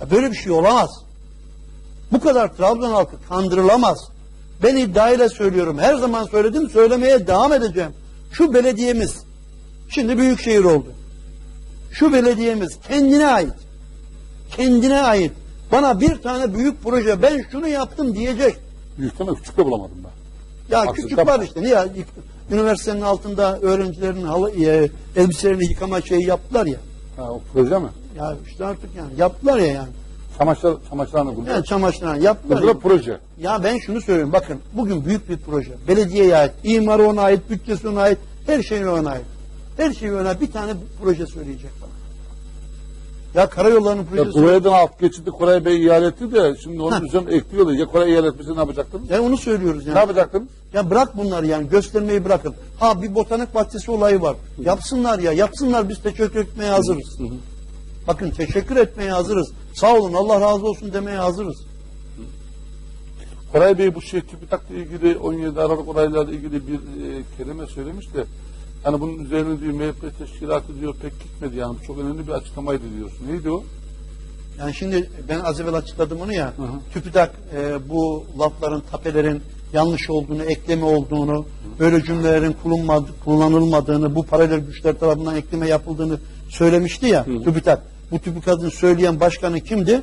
Ya böyle bir şey olamaz. Bu kadar Trabzon halkı kandırılamaz. Ben iddiayla söylüyorum. Her zaman söyledim, söylemeye devam edeceğim. Şu belediyemiz, şimdi büyükşehir oldu. Şu belediyemiz kendine ait. Kendine ait. Bana bir tane büyük proje, ben şunu yaptım diyecek. Büyükten de küçük de bulamadım ben. Ya Haksız küçük var işte. Niye? Üniversitenin altında öğrencilerin halı, e, elbiselerini yıkama şeyi yaptılar ya. Ha, o proje mi? Ya işte artık yani yaptılar ya yani. Çamaşır, çamaşırlarını buluyor. Yani çamaşırhane yaptılar. Bu ya. proje. Ya ben şunu söylüyorum bakın bugün büyük bir proje. Belediyeye ait, imarı ona ait, bütçesi ona ait, her şey ona ait. Her şey ona bir tane proje söyleyecek bana. Ya karayollarının Ya projesi. buraya alt geçidi Koray Bey ihale etti de şimdi onun Ha. üzerine ekliyorlar. Ya Koray ihale etmese ne yapacaktınız? Ya onu söylüyoruz Ne yani. yapacaktınız? Ya bırak bunları yani göstermeyi bırakın. Ha bir botanik bahçesi olayı var. Yapsınlar ya yapsınlar biz teşekkür etmeye hazırız. Bakın teşekkür etmeye hazırız. Sağ olun Allah razı olsun demeye hazırız. Koray Bey bu şey TÜBİTAK'la ilgili 17 Aralık olaylarla ilgili bir e, kelime söylemiş de hani bunun üzerine diyor MHP teşkilatı diyor pek gitmedi yani bu çok önemli bir açıklamaydı diyorsun. Neydi o? Yani şimdi ben az evvel açıkladım onu ya. Hı hı. TÜBİTAK e, bu lafların, tapelerin yanlış olduğunu, ekleme olduğunu, böyle cümlelerin kullanılmadığını, bu paralel güçler tarafından ekleme yapıldığını söylemişti ya Hı. TÜBİTAK. Bu TÜBİTAK'ın söyleyen başkanı kimdi?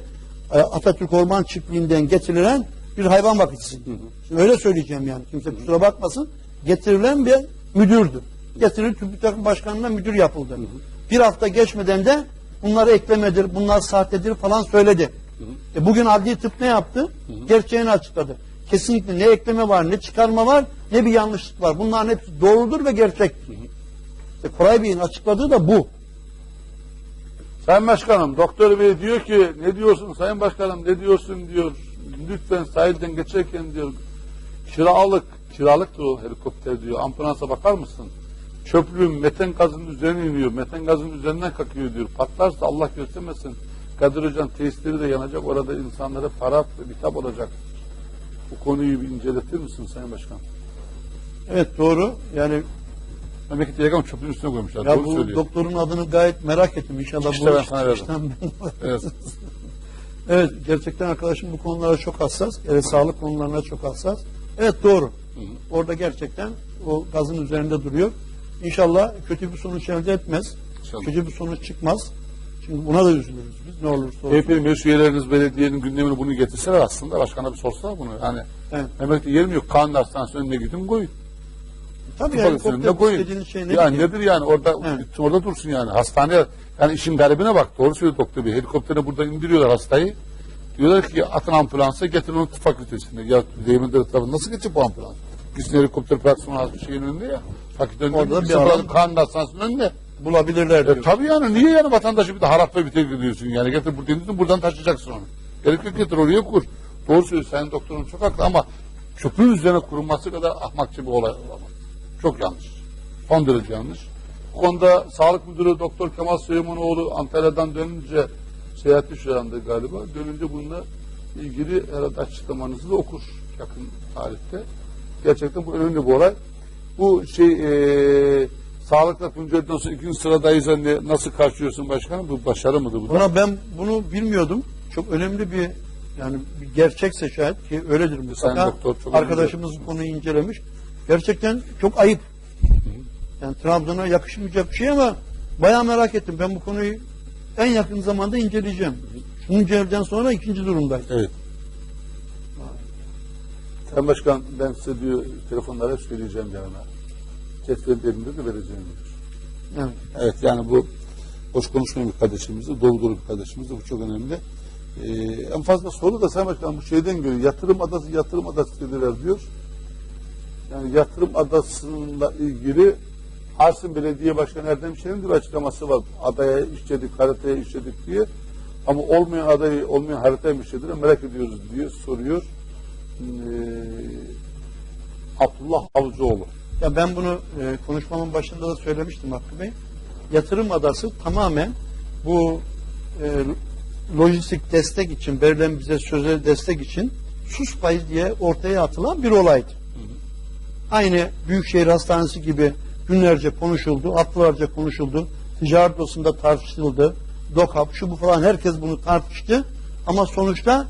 E, Atatürk Orman Çiftliği'nden getirilen bir hayvan bakıcısıydı. Şimdi öyle söyleyeceğim yani. Kimse kusura bakmasın. Getirilen bir müdürdü. Getirilip TÜBİTAK'ın başkanına müdür yapıldı. Bir hafta geçmeden de bunları eklemedir, bunlar sahtedir falan söyledi. E bugün adli tıp ne yaptı? Gerçeğini açıkladı. Kesinlikle ne ekleme var, ne çıkarma var, ne bir yanlışlık var. Bunların hepsi doğrudur ve gerçektir. İşte Koray Bey'in açıkladığı da bu. Sayın Başkanım, Doktor Bey diyor ki ne diyorsun Sayın Başkanım ne diyorsun diyor. Lütfen sahilden geçerken diyor kiralık, kiralık o helikopter diyor. Ambulansa bakar mısın? Çöplüğün meten gazının üzerine iniyor. Meten gazının üzerinden kakıyor diyor. Patlarsa Allah göstermesin. Kadir Hocam tesisleri de yanacak. Orada insanlara para bitap olacak. Bu konuyu bir inceletir misin Sayın Başkan? Evet doğru. Yani Memlekette yakın çöplüğün üstüne koymuşlar. ya Doğru bu söylüyor. doktorun adını gayet merak ettim. İnşallah İşte bu ben sana verdim. ben- Evet. Evet gerçekten arkadaşım bu konulara çok hassas. Evet, sağlık konularına çok hassas. Evet doğru. Orada gerçekten o gazın üzerinde duruyor. İnşallah kötü bir sonuç elde etmez. İnşallah. Kötü bir sonuç çıkmaz. Çünkü buna da üzülürüz biz ne olursa olsun. HDP'nin meclis üyeleriniz belediyenin gündemine bunu getirseler aslında başkana bir sorsalar bunu. Yani Evet. Memlekte yerim yok. Kaan Hastanesi önüne gidin koyun. Tabii yani önüne koyun. şey ne? ya ki? nedir yani orada Evet. orada dursun yani. Hastaneye yani işin garibine bak. Doğru söylüyor doktor bey. Helikoptere burada indiriyorlar hastayı. Diyorlar ki atın ambulansa getirin onu tıp fakültesine. Ya Değirmenler etrafında nasıl geçecek bu ambulans? Gitsin helikopter platformu şeyin önünde ya. Orada önünde. bir Bir alan- Kaan Hastanesi'nin önünde. Bulabilirler E, diyor. tabii yani niye yani vatandaşı bir de harap ve bitir gidiyorsun yani getir buradan indirdin, buradan taşıyacaksın onu. Gerek yok getir oraya kur. Doğru söylüyor sayın doktorun çok haklı ama köprünün üzerine kurulması kadar ahmakça bir olay olamaz. Çok yanlış. Son derece yanlış. Bu konuda Sağlık Müdürü Doktor Kemal Süleymanoğlu Antalya'dan dönünce seyahati şu anda galiba. Dönünce bununla ilgili herhalde açıklamanızı da okur yakın tarihte. Gerçekten bu önemli bir olay. Bu şey eee Sağlıkla Tunceli'den sonra ikinci sıradayız hani nasıl karşılıyorsun başkanım? Bu başarı mıdır bu? Ona ben bunu bilmiyordum. Çok önemli bir yani bir gerçekse şayet ki öyledir mutlaka. doktor çok Arkadaşımız bu konuyu incelemiş. Gerçekten çok ayıp. Yani Trabzon'a yakışmayacak bir şey ama bayağı merak ettim. Ben bu konuyu en yakın zamanda inceleyeceğim. Şunun evden sonra ikinci durumdayım. Evet. Sayın Başkan ben size diyor telefonlara hep söyleyeceğim yarına. Cetvelin elinde de vereceğim diyor. Evet. Evet yani bu boş konuşmayan bir kardeşimizdi, dolu dolu bir kardeşimizdi. Bu çok önemli. Ee, en fazla soru da Sayın Başkan bu şeyden geliyor. Yatırım adası, yatırım adası dediler diyor. Yani yatırım adasıyla ilgili Arsin Belediye Başkanı Erdem Şen'in bir açıklaması var. Adaya işledik, haritaya işledik diye. Ama olmayan adayı, olmayan haritaya mı işlediler merak ediyoruz diye soruyor. Ee, Abdullah Avcıoğlu. Ya ben bunu e, konuşmamın başında da söylemiştim Hakkı Bey. Yatırım adası tamamen bu e, lojistik destek için verilen bize sözel destek için sus payı diye ortaya atılan bir olaydı. Aynı Büyükşehir Hastanesi gibi günlerce konuşuldu, haftalarca konuşuldu. Ticaret odasında tartışıldı. DOKAP, şu bu falan herkes bunu tartıştı. Ama sonuçta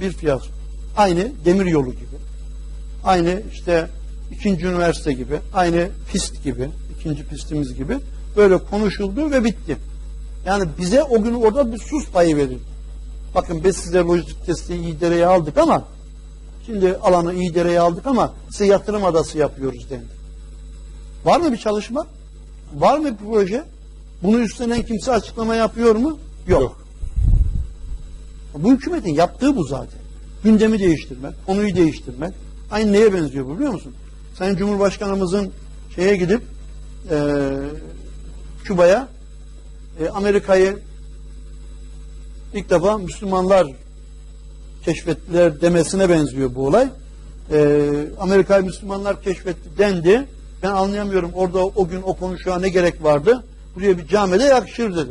bir fiyasko. Aynı demir yolu gibi. Aynı işte ikinci üniversite gibi. Aynı pist gibi. ikinci pistimiz gibi. Böyle konuşuldu ve bitti. Yani bize o gün orada bir sus payı verildi. Bakın biz size lojistik desteği iyi dereye aldık ama şimdi alanı iyi dereye aldık ama size yatırım adası yapıyoruz dendi. Var mı bir çalışma? Var mı bir proje? Bunu üstlenen kimse açıklama yapıyor mu? Yok. Yok. Bu hükümetin yaptığı bu zaten. Gündemi değiştirmek, konuyu değiştirmek. Aynı neye benziyor bu biliyor musun? Sayın Cumhurbaşkanımızın şeye gidip eee Küba'ya e, Amerika'yı ilk defa Müslümanlar keşfettiler demesine benziyor bu olay. Ee, Amerika'yı Müslümanlar keşfetti dendi. Ben anlayamıyorum orada o gün o konuşuğa ne gerek vardı? Buraya bir camide yakışır dedi.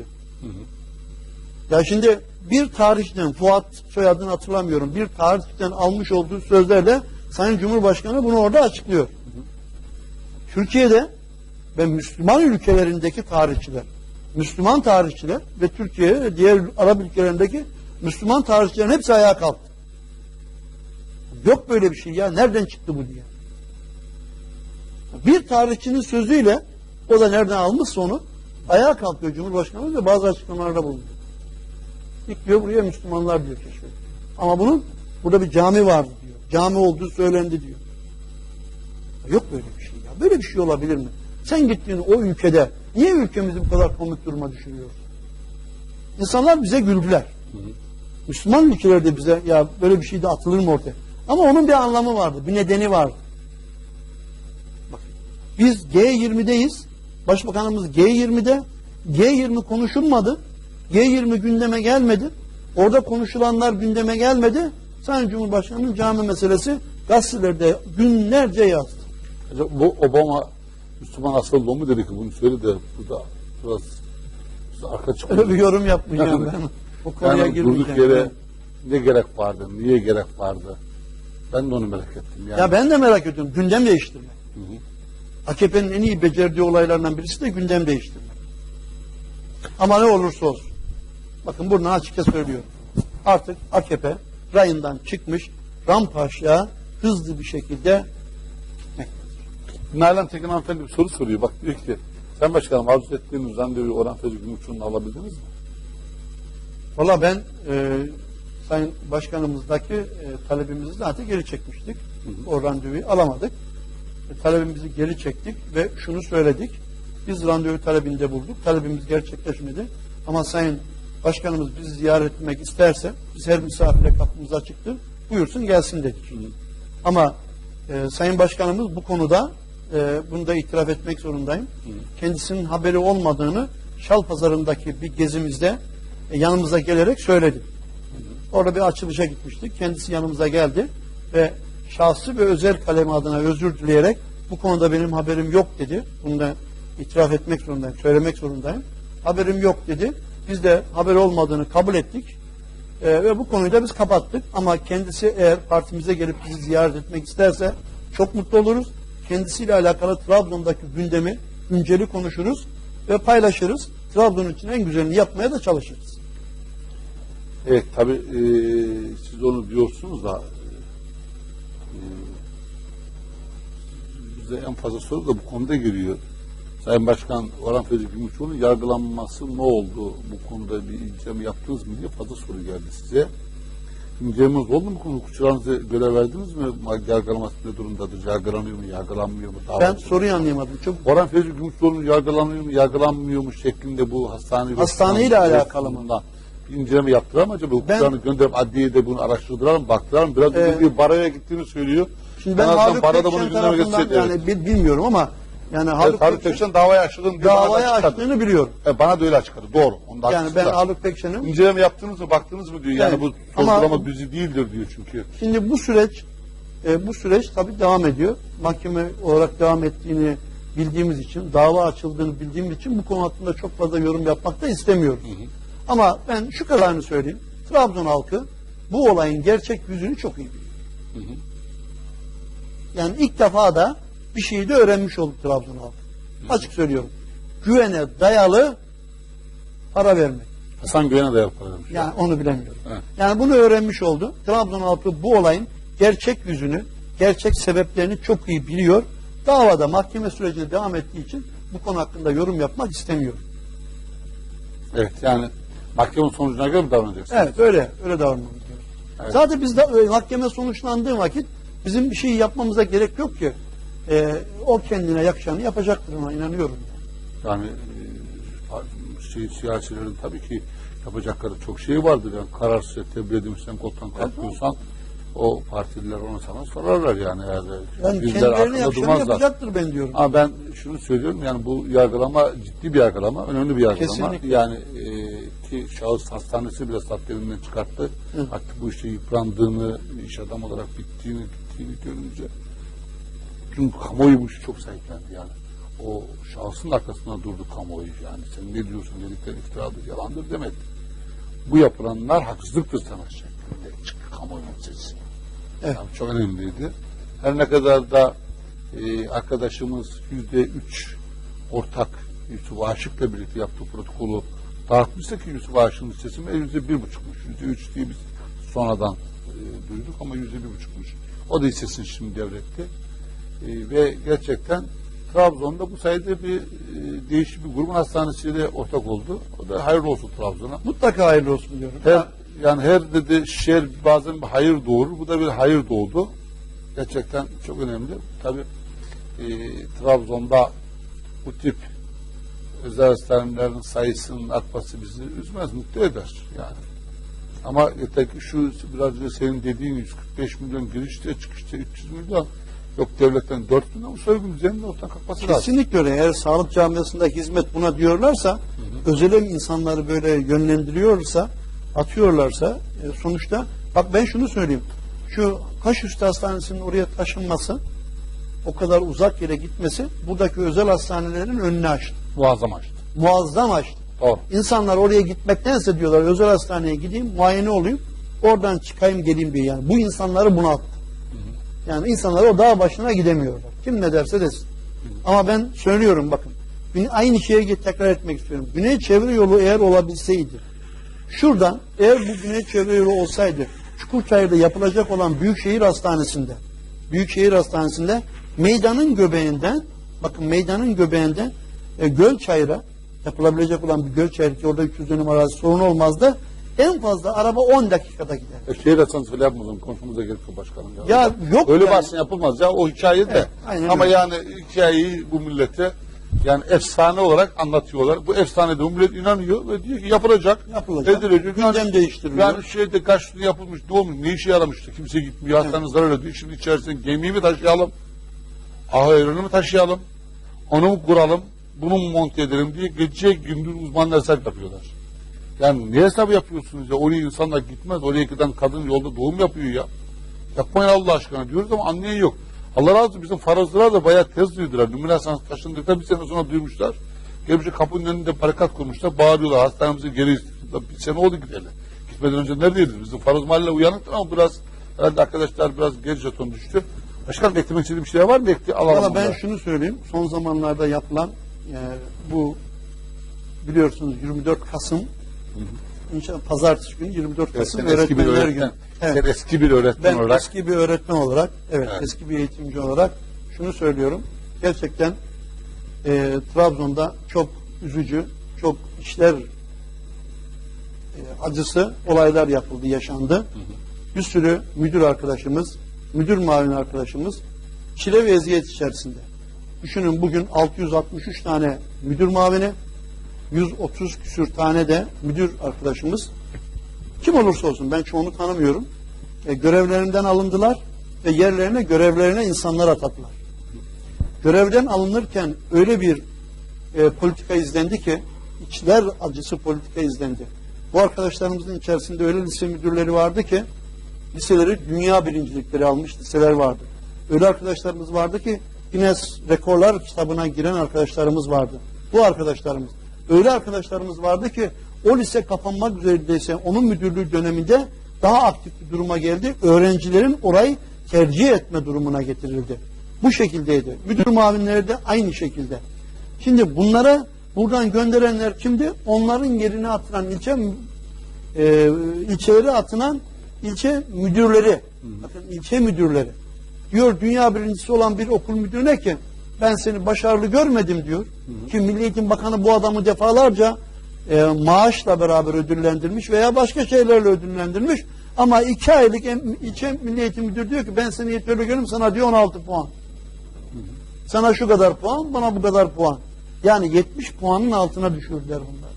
Ya şimdi bir tarihten Fuat soyadını hatırlamıyorum. Bir tarihten almış olduğu sözlerle Sayın Cumhurbaşkanı bunu orada açıklıyor. Türkiye'de ve Müslüman ülkelerindeki tarihçiler, Müslüman tarihçiler ve Türkiye ve diğer Arap ülkelerindeki Müslüman tarihçilerin hepsi ayağa kalktı. Yok böyle bir şey ya. Nereden çıktı bu diye. Bir tarihçinin sözüyle o da nereden almışsa onu ayağa kalkıyor Cumhurbaşkanı ve bazı açıklamalarda bulunuyor. İlk diyor buraya Müslümanlar diyor keşfetti. Ama bunun burada bir cami vardı diyor. Cami olduğu söylendi diyor. Yok böyle bir şey ya. Böyle bir şey olabilir mi? Sen gittiğin o ülkede niye ülkemizi bu kadar komik duruma düşürüyorsun? İnsanlar bize güldüler. Müslüman ülkelerde bize ya böyle bir şey de atılır mı ortaya? Ama onun bir anlamı vardı, bir nedeni vardı. Bak, biz G20'deyiz. Başbakanımız G20'de. G20 konuşulmadı. G20 gündeme gelmedi. Orada konuşulanlar gündeme gelmedi. Sayın Cumhurbaşkanı'nın cami meselesi gazetelerde günlerce yazdı. Acaba Bu Obama Müslüman asıllı mu dedi ki bunu söyle de burada biraz, biraz arka çıkıyor. Öyle bir yorum yapmayacağım ben. O konuya Yani girmeyeceğim. durduk yere ne gerek vardı, niye gerek vardı? Ben de onu merak ettim. Yani. Ya ben de merak ediyorum. Gündem değiştirmek. AKP'nin en iyi becerdiği olaylardan birisi de gündem değiştirmek. Ama ne olursa olsun. Bakın buradan açıkça söylüyorum. Artık AKP rayından çıkmış rampa aşağı hızlı bir şekilde Nalan Tekin hanımefendi bir soru soruyor. Bak diyor ki, sen başkanım arzu ettiğiniz randevuyu Orhan Fevzi Gümüşçu'nun alabildiniz mi? Valla ben e, Sayın Başkanımızdaki e, talebimizi zaten geri çekmiştik. O randevuyu alamadık. E, talebimizi geri çektik ve şunu söyledik. Biz randevu talebinde bulduk. Talebimiz gerçekleşmedi. Ama Sayın Başkanımız bizi ziyaret etmek isterse biz her misafire kapımız açıktır. Buyursun gelsin dedik. Ama e, Sayın Başkanımız bu konuda e, bunu da itiraf etmek zorundayım. Kendisinin haberi olmadığını Şal Pazarı'ndaki bir gezimizde e, yanımıza gelerek söyledi. Orada bir açılışa gitmiştik. Kendisi yanımıza geldi ve şahsi ve özel kalemi adına özür dileyerek bu konuda benim haberim yok dedi. Bunu da itiraf etmek zorundayım, söylemek zorundayım. Haberim yok dedi. Biz de haber olmadığını kabul ettik. Ee, ve bu konuyu da biz kapattık. Ama kendisi eğer partimize gelip bizi ziyaret etmek isterse çok mutlu oluruz. Kendisiyle alakalı Trabzon'daki gündemi günceli konuşuruz ve paylaşırız. Trabzon için en güzelini yapmaya da çalışırız. Evet tabi e, siz onu diyorsunuz da e, bize en fazla soru da bu konuda geliyor. Sayın Başkan Orhan Fevzi Gümüşçu'nun yargılanması ne oldu? Bu konuda bir inceleme yaptınız mı diye fazla soru geldi size. İncelemeniz oldu mu? Hukukçularınıza görev verdiniz mi? Yargılaması ne durumdadır? Yargılanıyor mu? Yargılanmıyor mu? Dava Ben mı? soruyu anlayamadım. Çok Orhan Fevzi Gümüşçuoğlu'nun yargılanıyor mu, yargılanmıyor mu şeklinde bu hastane Hastaneyle hastane alakalı mı? İnceleme yaptılar mı acaba? Hukukçularını gönderip adliyede bunu araştırdılar mı, baktılar mı? Biraz Ee, bir baraya gittiğini söylüyor. Şimdi ben En azından Haluk barada bunu gündeme getirseydi, yani evet. bil- bilmiyorum ama yani Evet, Haluk, Haluk Pekşen davayı açtığını davayı açtığını biliyorum. E, bana da öyle açıkladı. Doğru. Onda Yani ben. Haluk Pekşen'in İnceleme yaptınız mı, baktınız mı diyor. Yani Evet. bu Ama- sorgulama düzü değildir diyor çünkü. Şimdi bu süreç e, bu süreç tabii devam ediyor. Mahkeme olarak devam ettiğini bildiğimiz için, dava açıldığını bildiğimiz için bu konu hakkında çok fazla yorum yapmak da istemiyoruz. Ama ben şu kadarını söyleyeyim. Trabzon halkı bu olayın gerçek yüzünü çok iyi biliyor. Yani ilk defa da bir şeyi de öğrenmiş olduk Trabzon halkı. Açık söylüyorum. Güvene dayalı para vermek. Hasan Güven'e de yapılmış. Yani onu bilemiyorum. Evet. Yani bunu öğrenmiş oldu. Trabzon halkı bu olayın gerçek yüzünü, gerçek sebeplerini çok iyi biliyor. Davada mahkeme sürecine devam ettiği için bu konu hakkında yorum yapmak istemiyorum. Evet yani mahkeme sonucuna göre mi davranacaksın? Evet öyle öyle davranmamız gerekiyor. Evet. Zaten biz de e, mahkeme sonuçlandığı vakit bizim bir şey yapmamıza gerek yok ki. E, o kendine yakışanı yapacaktır ona inanıyorum. Yani e, şey, siyasilerin tabii ki yapacakları çok şey vardır. Yani kararsız tebliğ edilmişsen koltuktan kalkıyorsan o partililer onu sana sorarlar yani. Eğer Yani bizler durmazlar. yapacaktır ben diyorum. Ama ben şunu söylüyorum yani bu yargılama ciddi bir yargılama, önemli bir yargılama. Kesinlikle. Yani e, ki şahıs hastanesi bile saf evinden çıkarttı. Hı. Artık bu işte yıprandığını, iş adam olarak bittiğini, bittiğini görünce çünkü kamuoyu bu işi çok sahiplendi yani. O şahsın arkasında durdu kamuoyu yani. Sen ne diyorsun dedikleri iftiradır, yalandır demedi. Bu yapılanlar haksızlıktır sana şeklinde çıktı kamuoyunun sesi. Evet. Yani çok önemliydi. Her ne kadar da e, arkadaşımız yüzde üç ortak Yusuf Aşık'la birlikte yaptığı protokolü dağıtmışsa ki Yusuf Aşık'ın listesi yüzde bir buçukmuş. Yüzde üç diye biz sonradan e, duyduk ama yüzde bir buçukmuş. O da hissesini şimdi devretti. E, ve gerçekten Trabzon'da bu sayede bir e, değişik bir grubun hastanesiyle ortak oldu. O da hayırlı olsun Trabzon'a. Mutlaka hayırlı olsun diyorum. Her yani her dedi şer bazen bir hayır doğurur. Bu da bir hayır doğdu. Gerçekten çok önemli. Tabi Trabzon'da bu tip özel hastanelerin sayısının artması bizi üzmez, mutlu eder yani. Ama yeter ki şu biraz önce senin dediğin 145 milyon girişte çıkışta 300 milyon yok devletten 4 milyon bu soygun üzerinde ortadan kalkması lazım. Kesinlikle öyle. Eğer sağlık camiasında hizmet buna diyorlarsa, özel insanları böyle yönlendiriyorsa, atıyorlarsa e, sonuçta bak ben şunu söyleyeyim. Şu Kaşüstü Hastanesi'nin oraya taşınması, o kadar uzak yere gitmesi buradaki özel hastanelerin önünü açtı. Muazzam açtı. Muazzam açtı. Doğru. İnsanlar oraya gitmektense diyorlar özel hastaneye gideyim, muayene olayım, oradan çıkayım geleyim diye yani. Bu insanları buna attı. Yani insanlar o dağ başına gidemiyorlar. Kim ne derse desin. Ama ben söylüyorum bakın. Aynı şeye tekrar etmek istiyorum. Güney çevre yolu eğer olabilseydi, şuradan eğer bu güney çevre yolu olsaydı, Çukurçayır'da yapılacak olan Büyükşehir Hastanesi'nde, Büyükşehir Hastanesi'nde meydanın göbeğinden, bakın meydanın göbeğinden e, Gölçayır'a yapılabilecek olan bir Gölçayır ki orada 300 dönüm arazi sorun olmazdı. En fazla araba 10 dakikada gider. E, şehir hastanesi bile yapmazım. Konuşmamıza gerek yok başkanım. Ya, Ya yok Öyle yani. bahsin yapılmaz ya o hikaye de. Evet, aynen Ama öyle. yani hikayeyi bu millete yani efsane olarak anlatıyorlar. Bu efsane de bu millet inanıyor ve diyor ki yapılacak. Yapılacak. Edilecek. Gündem değiştiriliyor. Yani şeyde kaç gün yapılmış ne olmuş ne işe yaramıştı kimse gitmiyor. Hastane zarar ediyor. Şimdi içerisine gemiyi mi taşıyalım? Ahırını mı taşıyalım? Onu mu kuralım? Bunu monte edelim diye gece gündüz uzmanlar hesap yapıyorlar. Yani ne hesabı yapıyorsunuz ya? Oraya insanlar gitmez. Oraya giden kadın yolda doğum yapıyor ya. Yapmayın Allah aşkına diyoruz ama anlayan yok. Allah razı olsun bizim farazlılar da bayağı tez duydular. Numune Hastanesi taşındıkta bir sene sonra duymuşlar. Gelmişler kapının önünde barikat kurmuşlar. Bağırıyorlar hastanemizi geri istiyorlar. Bir sene oldu gideli. Gitmeden önce neredeydiniz? Bizim Faraz Mahalle uyanıktı ama biraz herhalde arkadaşlar biraz geri jeton düştü. Başkanım eklemek istediğim bir şey var mı? Alalım Valla ben şunu söyleyeyim. Son zamanlarda yapılan bu biliyorsunuz 24 Kasım İnşallah pazartesi günü 24 Evet, Kasım eski bir öğretmenler öğretmen. günü. Evet. Sen eski bir öğretmen Ben olarak. eski bir öğretmen olarak, evet, Evet. eski bir eğitimci olarak şunu söylüyorum. Gerçekten e, Trabzon'da çok üzücü, çok işler e, acısı olaylar yapıldı, yaşandı. Bir sürü müdür arkadaşımız, müdür mavin arkadaşımız çile ve eziyet içerisinde. Düşünün bugün 663 tane müdür mavini, 130 küsür tane de müdür arkadaşımız kim olursa olsun ben çoğunu tanımıyorum. E, görevlerinden alındılar ve yerlerine görevlerine insanlar atadılar. Görevden alınırken öyle bir e, politika izlendi ki içler acısı politika izlendi. Bu arkadaşlarımızın içerisinde öyle lise müdürleri vardı ki liseleri dünya birincilikleri almış liseler vardı. Öyle arkadaşlarımız vardı ki Guinness Rekorlar kitabına giren arkadaşlarımız vardı. Bu arkadaşlarımız. Öyle arkadaşlarımız vardı ki o lise kapanmak üzerindeyse onun müdürlüğü döneminde daha aktif bir duruma geldi. Öğrencilerin orayı tercih etme durumuna getirildi. Bu şekildeydi. Müdür mavinleri de aynı şekilde. Şimdi bunlara Buradan gönderenler kimdi? Onların yerine atılan ilçe e, ilçeleri atılan ilçe müdürleri. Bakın ilçe müdürleri. Diyor dünya birincisi olan bir okul müdürüne ki ben seni başarılı görmedim diyor. Ki Milli Eğitim Bakanı bu adamı defalarca e, maaşla beraber ödüllendirmiş veya başka şeylerle ödüllendirmiş. Ama iki aylık ilçe Milli Eğitim Müdürü diyor ki ben seni yeterli görüyorum sana diyor 16 puan. Sana şu kadar puan, bana bu kadar puan. Yani 70 puanın altına düşürdüler bunlar.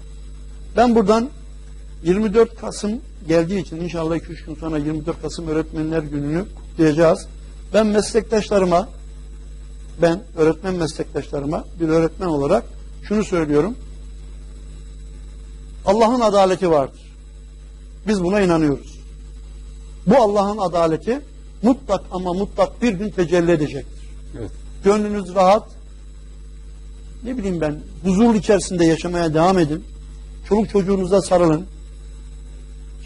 Ben buradan 24 Kasım geldiği için inşallah 2-3 gün sonra 24 Kasım Öğretmenler Günü'nü kutlayacağız. Ben meslektaşlarıma, ben öğretmen meslektaşlarıma bir öğretmen olarak şunu söylüyorum. Allah'ın adaleti vardır. Biz buna inanıyoruz. Bu Allah'ın adaleti mutlak ama mutlak bir gün tecelli edecektir. Evet. Gönlünüz rahat. Ne bileyim ben huzur içerisinde yaşamaya devam edin. Çoluk çocuğunuza sarılın.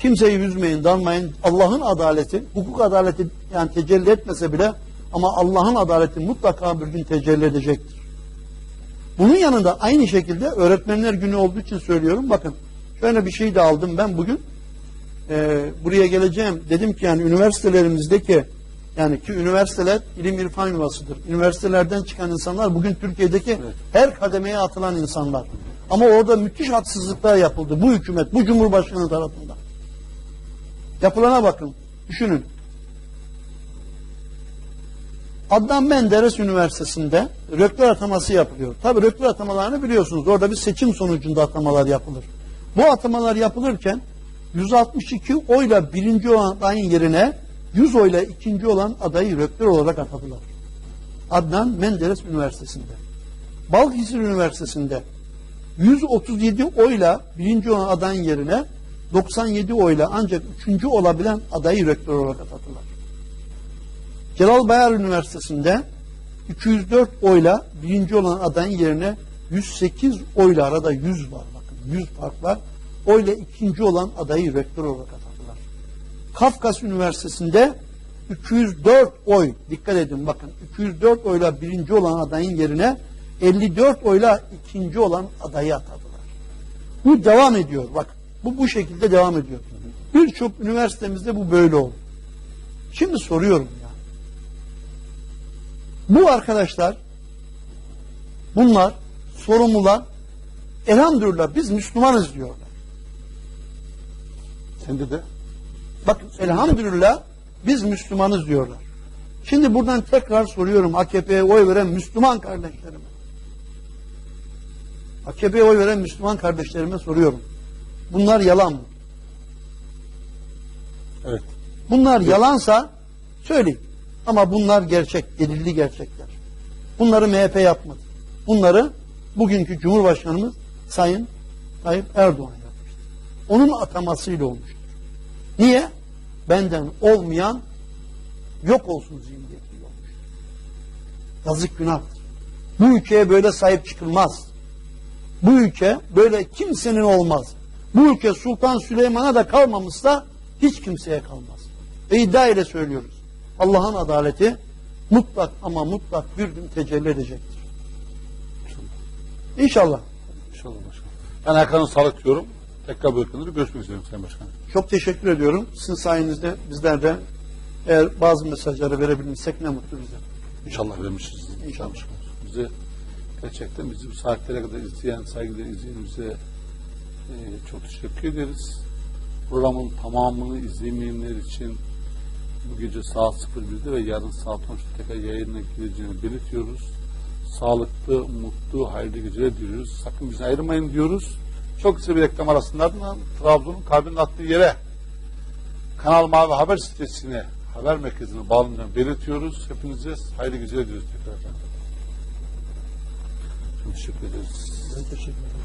Kimseyi üzmeyin, darmayın. Allah'ın adaleti, hukuk adaleti yani tecelli etmese bile ama Allah'ın adaleti mutlaka bir gün tecelli edecektir. Bunun yanında aynı şekilde öğretmenler günü olduğu için söylüyorum. Bakın şöyle bir şey de aldım ben bugün. Ee, buraya geleceğim. Dedim ki yani üniversitelerimizdeki yani ki üniversiteler ilim irfan yuvasıdır. Üniversitelerden çıkan insanlar bugün Türkiye'deki her kademeye atılan insanlar. Ama orada müthiş haksızlıklar yapıldı. Bu hükümet, bu cumhurbaşkanı tarafından. Yapılana bakın. Düşünün. Adnan Menderes Üniversitesi'nde rektör ataması yapılıyor. Tabi rektör atamalarını biliyorsunuz. Orada bir seçim sonucunda atamalar yapılır. Bu atamalar yapılırken 162 oyla birinci olan adayın yerine 100 oyla ikinci olan adayı rektör olarak atadılar. Adnan Menderes Üniversitesi'nde. Balıkesir Üniversitesi'nde 137 oyla birinci olan adayın yerine 97 oyla ancak üçüncü olabilen adayı rektör olarak atadılar. Celal Bayar Üniversitesi'nde 204 oyla birinci olan adayın yerine 108 oyla arada 100 var bakın 100 fark var. Oyla ikinci olan adayı rektör olarak atadılar. Kafkas Üniversitesi'nde 204 oy dikkat edin bakın 204 oyla birinci olan adayın yerine 54 oyla ikinci olan adayı atadılar. Bu devam ediyor bak bu bu şekilde devam ediyor. Birçok üniversitemizde bu böyle oldu. Şimdi soruyorum ya. Bu arkadaşlar bunlar sorumlular elhamdülillah biz Müslümanız diyorlar. Sende de Bakın elhamdülillah biz Müslümanız diyorlar. Şimdi buradan tekrar soruyorum AKP'ye oy veren Müslüman kardeşlerime. AKP'ye oy veren Müslüman kardeşlerime soruyorum. Bunlar yalan mı? evet. Bunlar yalansa söyleyin. Ama bunlar gerçek, delilli gerçekler. Bunları MHP yapmadı. Bunları bugünkü Cumhurbaşkanımız Sayın Tayyip Erdoğan yapmıştır. Onun atamasıyla olmuştur. Niye? Benden olmayan yok olsun zihniyetiyle olmuştur. Yazık günahtır. Bu ülkeye böyle sahip çıkılmaz. Bu ülke böyle kimsenin olmaz. Bu ülke Sultan Süleyman'a da kalmamışsa hiç kimseye kalmaz. Ve iddia ile söylüyoruz. Allah'ın adaleti mutlak ama mutlak bir gün tecelli edecektir. İnşallah. İnşallah başkanım. Ben Hakan'ın sağlık diyorum. Tekrar bırakılır. Görüşmek üzere Sayın Başkanım. Çok teşekkür ediyorum. Sizin sayenizde bizler de eğer bazı mesajları verebilmişsek ne mutlu bize. İnşallah vermişiz. İnşallah. Bize gerçekten bizi bu saatlere kadar izleyen, saygıdeğer izleyenimize e, çok teşekkür ederiz. Programın tamamını izlemeyenler için bu gece saat 01'de ve yarın saat 13'te tekrar yayına gireceğini belirtiyoruz. Sağlıklı, mutlu, hayırlı geceler diliyoruz. Sakın bizi ayırmayın diyoruz. Çok kısa bir reklam arasından Trabzon'un kalbinin attığı yere Kanal Mavi Haber sitesine haber merkezine bağlanacağını belirtiyoruz. Hepinize hayırlı geceler diliyoruz tekrar. Çok teşekkür ederiz. Ben teşekkür ederim.